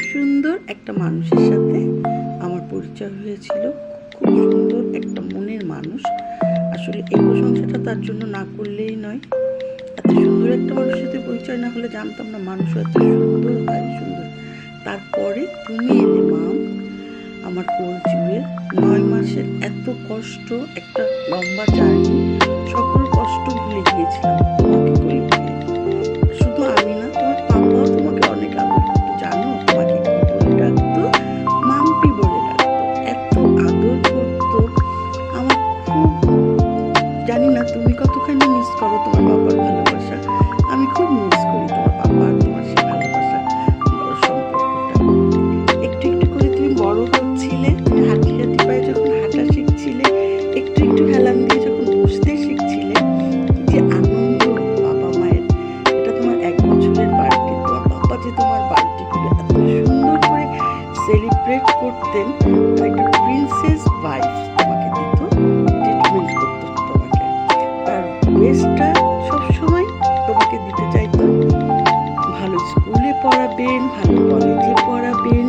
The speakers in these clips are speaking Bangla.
সুন্দর একটা মানুষের সাথে আমার পরিচয় হয়েছিল। খুব সুন্দর একটা মনের মানুষ। আসলে এই প্রশংসাটা তার জন্য না করলেই নয়। এত সুন্দর একটা মানুষের সাথে পরিচয় না হলে জানতাম না মানুষ এত সুন্দর হয়, সুন্দর। তারপরে তুমি এলে মাম আমার কোল নয় মাসের এত কষ্ট, একটা লম্বা জার্নি, সকল কষ্ট ভুলে গিয়েছিলাম। তোমাকে সেলিব্রেট করতেন একটা প্রিন্সেস ওয়াইফ তোমাকে দিত ট্রিটমেন্ট করতো তোমাকে। তার বেস্টটা সবসময় তোমাকে দিতে চাইতো। ভালো স্কুলে পড়াবেন, ভালো কলেজে পড়াবেন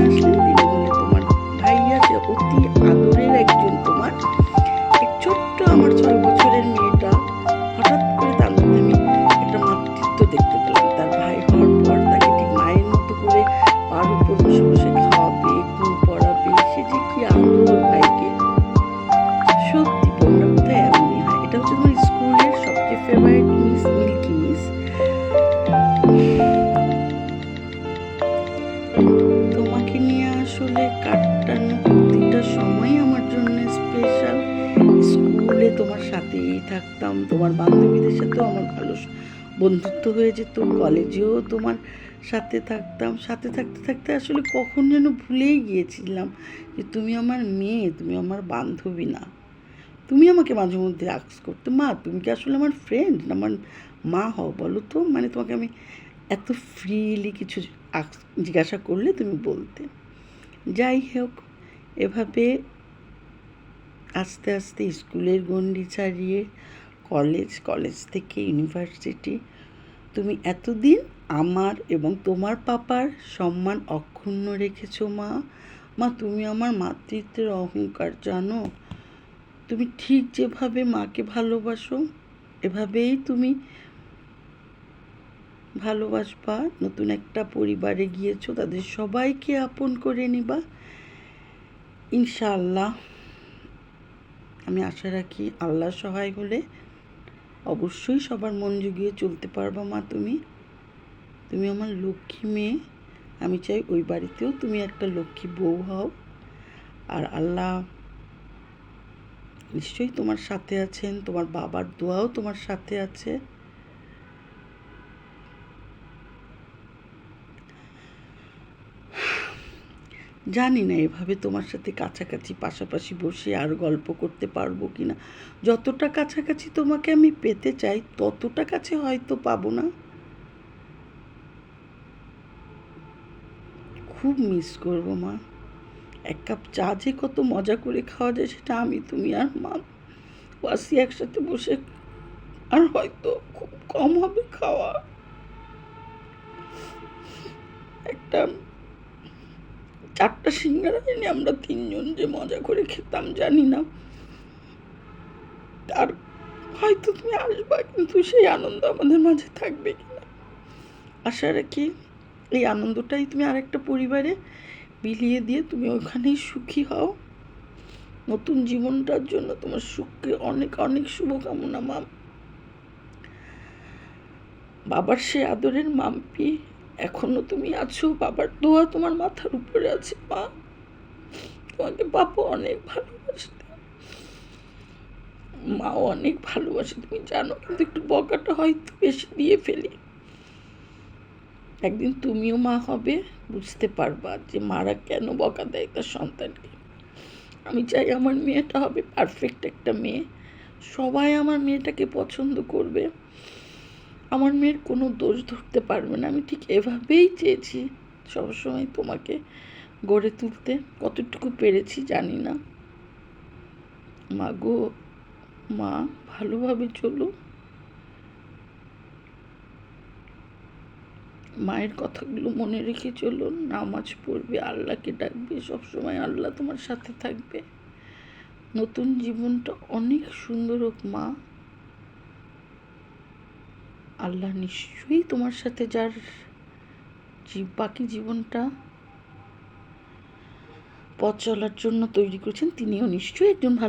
Thank you. স্কুলে তোমার সাথেই থাকতাম। তোমার বান্ধবীদের সাথেও আমার ভালো বন্ধুত্ব হয়ে যেত। কলেজেও তোমার সাথে থাকতাম। সাথে থাকতে থাকতে আসলে কখন যেন ভুলেই গিয়েছিলাম যে তুমি আমার মেয়ে, তুমি আমার বান্ধবী না। তুমি আমাকে মাঝে মধ্যে আক্স করতে, মা, তুমি কি আসলে আমার ফ্রেন্ড না, আমার মা হও বলো তো। মানে তোমাকে আমি এত ফ্রিলি কিছু জিজ্ঞাসা করলে তুমি বলতে। যাই হোক, এভাবে আস্তে আস্তে স্কুলের গণ্ডি ছাড়িয়ে কলেজ কলেজ থেকে ইউনিভার্সিটি। তুমি এতদিন আমার এবং তোমার পাপার সম্মান অক্ষুণ্ণ রেখেছো, মা। মা, তুমি আমার মাতৃত্বের অহংকার, জানো? তুমি ঠিক যেভাবে মাকে ভালোবাসো, এভাবেই তুমি ভালোবাসবা। নতুন একটা পরিবারে গিয়েছো, তাদের সবাইকে আপন করে নিবা। ইনশাআল্লাহ আমি আশা রাখি আল্লাহ সহায় হলে অবশ্যই সবার মন জুগিয়ে চলতে পারবা মা তুমি। তুমি আমার লক্ষ্মী মেয়ে। আমি চাই ওই বাড়িতেও তুমি একটা লক্ষ্মী বউ হও। আর আল্লাহ নিশ্চয়ই তোমার সাথে আছেন, তোমার বাবার দোয়াও তোমার সাথে আছে। জানি না এভাবে তোমার সাথে কাছাকাছি পাশাপাশি বসে আর গল্প করতে পারব কি না যতটা কাছাকাছি তোমাকে আমি পেতে চাই, ততটা কাছে হয়তো পাবো না। খুব মিস করব মা। এক কাপ চা যে কত মজা করে খাওয়া যায় সেটা আমি, তুমি আর মা। ওয়াসি একসাথে বসে আর হয়তো খুব কম হবে খাওয়া। একটা চারটা সিঙ্গারা এনে আমরা তিনজন যে মজা করে খেতাম, জানি না। আর হয়তো তুমি আসবা, কিন্তু সেই আনন্দ আমাদের মাঝে থাকবে কিনা আশা রাখি এই আনন্দটাই তুমি আরেকটা পরিবারে বিলিয়ে দিয়ে তুমি ওখানেই সুখী হও। নতুন জীবনটার জন্য তোমার সুখকে অনেক অনেক শুভকামনা মা বাবার সে আদরের মাম্পি এখনও তুমি আছো, বাবার দোয়া তোমার মাথার উপরে আছে, মা। তোমাকে বাবা অনেক ভালোবাসে। মাও অনেক ভালোবাসে, তুমি জানো, কিন্তু একটু বকাটা হয়তো বেশি দিয়ে ফেলি। একদিন তুমিও মা হবে, বুঝতে পারবা যে মারা কেন বকা দেয় তার সন্তানকে। আমি চাই আমার মেয়েটা হবে পারফেক্ট একটা মেয়ে। সবাই আমার মেয়েটাকে পছন্দ করবে। আমার মেয়ের কোনো দোষ ধরতে পারবে না। আমি ঠিক এভাবেই চেয়েছি সবসময় তোমাকে গড়ে তুলতে। কতটুকু পেরেছি জানি না। মা গো, মা ভালোভাবে চলো। মায়ের কথাগুলো মনে রেখে চলো। নামাজ পড়বে, আল্লাহকে ডাকবে, সবসময় আল্লাহ তোমার সাথে থাকবে। নতুন জীবনটা অনেক সুন্দর হোক মা। আল্লাহ নিশ্চয়ই তোমার সাথে যার বাকি জীবনটা পথ চলার জন্য তৈরি করেছেন, তিনিও নিশ্চয়ই একজন ভালো